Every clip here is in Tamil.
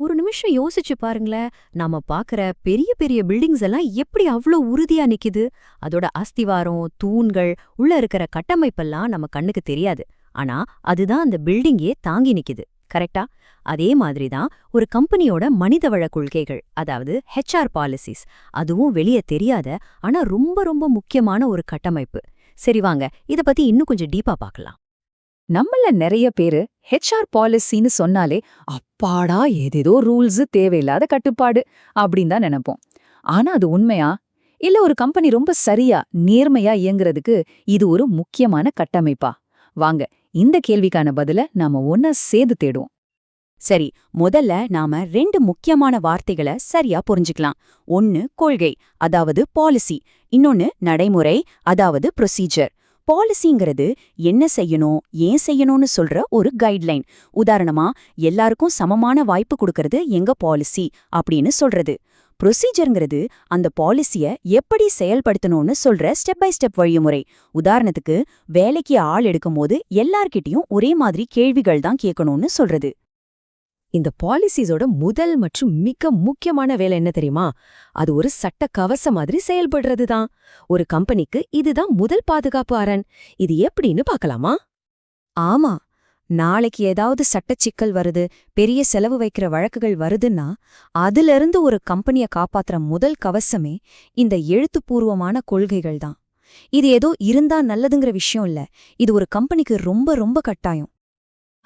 ஒரு நிமிஷம் யோசிச்சு பாருங்களேன். நாம பாக்குற பெரிய பெரிய பில்டிங்ஸ் எல்லாம் எப்படி அவ்ளோ உறுதியா நிக்குது? அதோட அஸ்திவாரம் தூண்கள் உள்ள இருக்கிற கட்டமைப்பெல்லாம் நம்ம கண்ணுக்கு தெரியாது. ஆனா அதுதான் அந்த பில்டிங்கே தாங்கி நிக்குது. கரெக்டா? அதே மாதிரி தான் ஒரு கம்பெனியோட மனிதவள கொள்கைகள் அதாவது ஹெச்ஆர் பாலிசிஸ் அதுவும் வெளியே தெரியாத ஆனா ரொம்ப ரொம்ப முக்கியமான ஒரு கட்டமைப்பு. சரி வாங்க இத பத்தி இன்னும் கொஞ்சம் டீப்பா பார்க்கலாம். நம்மள நிறைய பேரு ஹெச்ஆர் பாலிசின்னு சொன்னாலே அப்பாடா ஏதேதோ ரூல்ஸ் தேவையில்லாத கட்டுப்பாடு அப்படின்னு தான் நினைப்போம். ஆனா அது உண்மையா? இல்ல ஒரு கம்பெனி ரொம்ப சரியா நேர்மையா இயங்குறதுக்கு இது ஒரு முக்கியமான கட்டமைப்பா? வாங்க இந்த கேள்விக்கான பதில நாம ஒன்ன சேது தேடுவோம். சரி முதல்ல நாம ரெண்டு முக்கியமான வார்த்தைகளை சரியா புரிஞ்சுக்கலாம். ஒன்னு கொள்கை அதாவது பாலிசி இன்னொன்னு நடைமுறை அதாவது ப்ரொசீஜர் பாலிசிங்கிறது என்ன செய்யணும் ஏன் செய்யணும்னு சொல்ற ஒரு கைட்லைன் உதாரணமா எல்லாருக்கும் சமமான வாய்ப்பு கொடுக்கறது எங்க பாலிசி அப்படின்னு சொல்றது. ப்ரொசீஜருங்கிறது அந்த பாலிசிய எப்படி செயல்படுத்தணும்னு சொல்ற ஸ்டெப் பை ஸ்டெப் வழிமுறை. உதாரணத்துக்கு வேலைக்கு ஆள் எடுக்கும்போது எல்லார்கிட்டயும் ஒரே மாதிரி கேள்விகள் தான் கேட்கணும்னு சொல்றது. இந்த பாலிசிஸோட முதல் மற்றும் மிக முக்கியமான வேலை என்ன தெரியுமா? அது ஒரு சட்ட கவச மாதிரி செயல்படுறது தான் ஒரு கம்பெனிக்கு இதுதான் முதல் பாதுகாப்பு அரண். இது எப்படின்னு பார்க்கலாமா? ஆமா. நாளைக்கு ஏதாவது சட்டச் சிக்கல் வருது பெரிய செலவு வைக்கிற வழக்குகள் வருதுன்னா அதிலிருந்து ஒரு கம்பெனிய காப்பாத்துற முதல் கவசமே இந்த எழுத்துப்பூர்வமான கொள்கைகள் தான் இது ஏதோ இருந்தா நல்லதுங்கிற விஷயம் இல்ல. இது ஒரு கம்பெனிக்கு ரொம்ப ரொம்ப கட்டாயம்.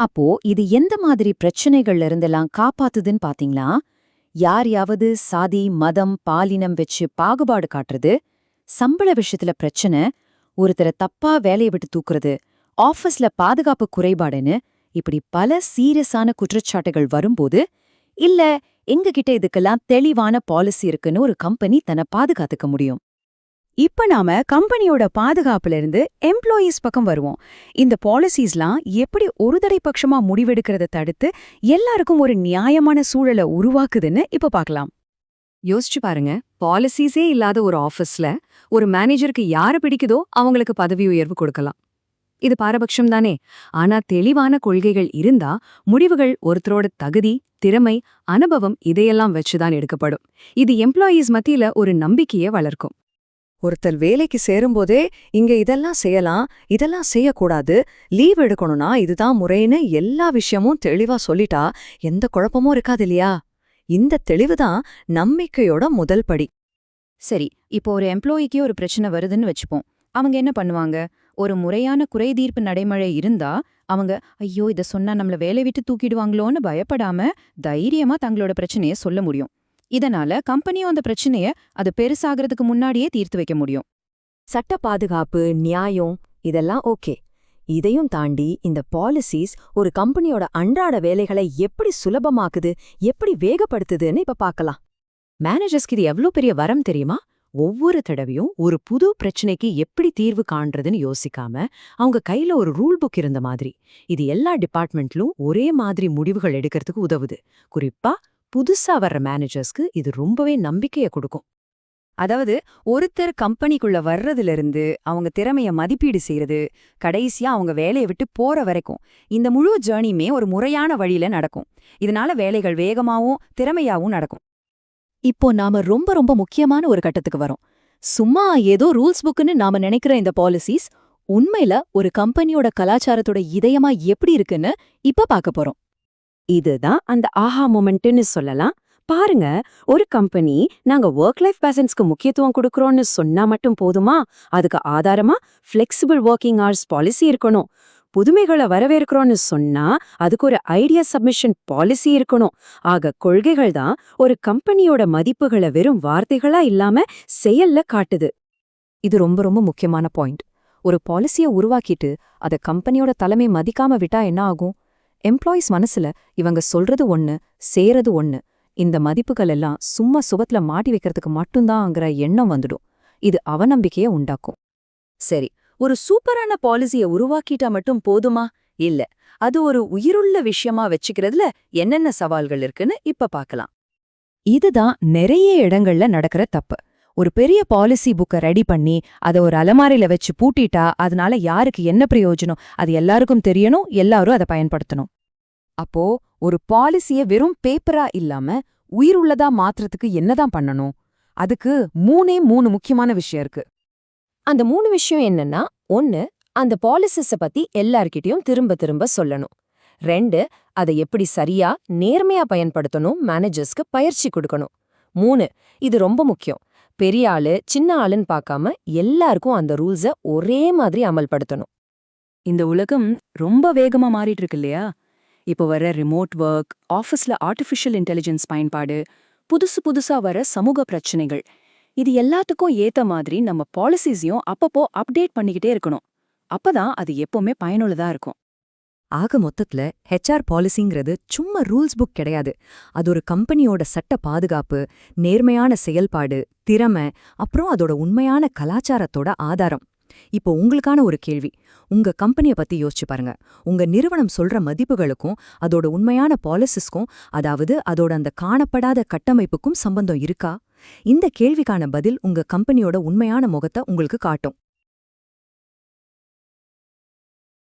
அப்போ இது எந்த மாதிரி பிரச்சனைகள்ல இருந்தெல்லாம் காப்பாத்துதுன்னு பாத்தீங்களா? யாரையாவது சாதி மதம் பாலினம் வச்சு பாகுபாடு காட்டுறது சம்பள விஷயத்துல பிரச்சனை ஒருத்தரை தப்பா வேலையை விட்டு தூக்குறது ஆஃபீஸ்ல பாதுகாப்பு குறைபாடுன்னு இப்படி பல சீரியஸான குற்றச்சாட்டுகள் வரும்போது இல்ல எங்ககிட்ட இதுக்கெல்லாம் தெளிவான பாலிசி இருக்குன்னு ஒரு கம்பெனி தன்னை பாதுகாத்துக்க முடியும். இப்ப நாம கம்பெனியோட பாதுகாப்புல இருந்து எம்ப்ளாயீஸ் பக்கம் வருவோம். இந்த பாலிசிஸ்லாம் எப்படி ஒருதலை பட்சமா முடிவெடுக்கிறத தடுத்து எல்லாருக்கும் ஒரு நியாயமான சூழலை உருவாக்குதுன்னு இப்ப பார்க்கலாம். யோசிச்சு பாருங்க பாலிசிஸே இல்லாத ஒரு ஆஃபீஸ்ல ஒரு மேனேஜருக்கு யார பிடிக்குதோ அவங்களுக்கு பதவி உயர்வு கொடுக்கலாம். இது பாரபட்சம் தானே. ஆனா தெளிவான கொள்கைகள் இருந்தா முடிவுகள் ஒருத்தரோட தகுதி திறமை அனுபவம் இதையெல்லாம் வச்சுதான் எடுக்கப்படும். இது எம்ப்ளாயீஸ் மத்தியில ஒரு நம்பிக்கையை வளர்க்கும். ஒருத்தர் வேலைக்கு சேரும்போதே இங்க இதெல்லாம் செய்யலாம் இதெல்லாம் செய்யக்கூடாது லீவ் எடுக்கணும்னா இதுதான் முறைன்னு எல்லா விஷயமும் தெளிவா சொல்லிட்டா எந்த குழப்பமும் இருக்காது இல்லையா? இந்த தெளிவுதான் நம்பிக்கையோட முதல் படி. சரி இப்போ ஒரு எம்ப்ளாயிக்கு ஒரு பிரச்சனை வருதுன்னு வச்சுப்போம். அவங்க என்ன பண்ணுவாங்க? ஒரு முறையான குறைதீர்ப்பு நடைமுறை இருந்தா அவங்க ஐயோ இத சொன்னா நம்மள வேலை விட்டு தூக்கிடுவாங்களோன்னு பயப்படாம தைரியமா தங்களோட பிரச்சனைய சொல்ல முடியும். இதனால கம்பெனியும் அந்த பிரச்சனைய அது பெருசாகிறதுக்கு முன்னாடியே தீர்த்து வைக்க முடியும். சட்ட பாதுகாப்பு நியாயம் இதெல்லாம் ஓகே. இதையும் தாண்டி இந்த பாலிசிஸ் ஒரு கம்பெனியோட அன்றாட வேலைகளை எப்படி சுலபமாக்குது எப்படி வேகப்படுத்துதுன்னு இப்ப பார்க்கலாம். மேனேஜர்ஸ்க்கு இது எவ்ளோ பெரிய வரம் தெரியுமா? ஒவ்வொரு தடவையும் ஒரு புது பிரச்சனைக்கு எப்படி தீர்வு காண்றதுன்னு யோசிக்காம அவங்க கையில ஒரு ரூல் புக் இருந்த மாதிரி. இது எல்லா டிபார்ட்மெண்ட்லும் ஒரே மாதிரி முடிவுகள் எடுக்கிறதுக்கு உதவுது. குறிப்பா புதுசா வர்ற மேனேஜர்ஸ்க்கு இது ரொம்பவே நம்பிக்கைய கொடுக்கும். அதாவது ஒருத்தர் கம்பெனிக்குள்ள வர்றதிலிருந்து அவங்க திறமைய மதிப்பீடு செய்யறது கடைசியா அவங்க வேலையை விட்டு போற வரைக்கும் இந்த முழு ஜேர்னியுமே ஒரு முறையான வழியில நடக்கும். இதனால வேலைகள் வேகமாவும் திறமையாவும் நடக்கும். இப்போ நாம ரொம்ப ரொம்ப முக்கியமான ஒரு கட்டத்துக்கு வரோம். சும்மா ஏதோ ரூல்ஸ் புக்குன்னு நாம நினைக்கிற இந்த பாலிசிஸ் உண்மையில ஒரு கம்பெனியோட கலாச்சாரத்தோட இதயமா எப்படி இருக்குன்னு இப்ப பார்க்க போறோம். இதுதான் அந்த ஆஹா மொமெண்ட்னு சொல்லலாம். பாருங்க ஒரு கம்பெனி நாங்க ஒர்க் லைஃப் பேலன்ஸ்க்கு முக்கியத்துவம் கொடுக்கறோம்னு சொன்னா மட்டும் போதுமா? அதுக்கு ஆதாரமா ஃபிளெக்சிபிள் ஒர்க்கிங் ஹவர்ஸ் பாலிசி இருக்கணும். புதுமைகளை வரவேற்கிறோம்னு சொன்னா அதுக்கு ஒரு ஐடியா சப்மிஷன் பாலிசி இருக்கணும். ஆக கொள்கைகள் தான் ஒரு கம்பெனியோட மதிப்புகளை வெறும் வார்த்தைகளா இல்லாம செயல்ல காட்டுது. இது ரொம்ப ரொம்ப முக்கியமான பாயிண்ட் ஒரு பாலிசிய உருவாக்கிட்டு அத கம்பெனியோட தலைமை மதிக்காம விட்டா என்ன ஆகும்? எம்ப்ளாயீஸ் மனசுல இவங்க சொல்றது ஒண்ணு சேறது ஒண்ணு. இந்த மதிப்புகள் எல்லாம் சும்மா சுபத்துல மாட்டி வைக்கிறதுக்கு மட்டும்தான்ங்கிற எண்ணம் வந்துடும். இது அவநம்பிக்கைய உண்டாக்கும். சரி ஒரு சூப்பரான பாலிசிய உருவாக்கிட்டா மட்டும் போதுமா? இல்ல அது ஒரு உயிருள்ள விஷயமா வச்சுக்கிறதுல என்னென்ன சவால்கள் இருக்குன்னு இப்ப பாக்கலாம் இதுதான் நிறைய இடங்கள்ல நடக்கிற தப்பு. ஒரு பெரிய பாலிசி புக்க ரெடி பண்ணி அத ஒரு அலமாரியில வச்சு பூட்டிட்டா அதனால யாருக்கு என்ன பிரயோஜனம்? அது எல்லாருக்கும் தெரியணும் எல்லாரும் அதை பயன்படுத்தணும். அப்போ ஒரு பாலிசிய வெறும் பேப்பரா இல்லாம உயிருள்ளதா மாத்துறதுக்கு என்னதான் பண்ணணும்? அதுக்கு மூணே மூணு முக்கியமான விஷயம் இருக்கு. அந்த மூணு விஷயம் என்னன்னா ஒன்னு அந்த பாலிசிஸ பத்தி எல்லார்கிட்டயும் திரும்ப திரும்ப சொல்லணும். ரெண்டு அதை எப்படி சரியா நேர்மையா பயன்படுத்தணும் மேனேஜர்ஸ்க்கு பயிற்சி கொடுக்கணும். மூணு இது ரொம்ப முக்கியம். பெரிய ஆளு சின்ன ஆளுன்னு பார்க்காம எல்லாருக்கும் அந்த ரூல்ஸ ஒரே மாதிரி அமல்படுத்தணும். இந்த உலகம் ரொம்ப வேகமா மாறிட்டு இருக்கு இல்லையா? இப்போ வர ரிமோட் ஒர்க் ஆஃபீஸ்ல ஆர்டிஃபிஷியல் இன்டெலிஜென்ஸ் பயன்பாடு புதுசு புதுசா வர சமூக பிரச்சனைகள் இது எல்லாத்துக்கும் ஏத்த மாதிரி நம்ம பாலிசிஸையும் அப்பப்போ அப்டேட் பண்ணிக்கிட்டே இருக்கணும். அப்பதான் அது எப்பவுமே பயனுள்ளதா இருக்கும். ஆக மொத்தத்துல ஹெச்ஆர் பாலிசிங்கிறது சும்மா ரூல்ஸ் புக் கிடையாது. அது ஒரு கம்பெனியோட சட்ட பாதுகாப்பு நேர்மையான செயல்பாடு திறமை அப்புறம் அதோட உண்மையான கலாச்சாரத்தோட ஆதாரம். இப்போ உங்களுக்கான ஒரு கேள்வி. உங்க கம்பெனிய பத்தி யோசிச்சு பாருங்க. உங்க நிறுவனம் சொல்ற மதிப்புகளுக்கும் அதோட உண்மையான பாலிசிஸ்க்கும் அதாவது அதோட அந்த காணப்படாத கட்டமைப்புக்கும் சம்பந்தம் இருக்கா? இந்த கேள்விக்கான பதில் உங்க கம்பெனியோட உண்மையான முகத்தை உங்களுக்கு காட்டும்.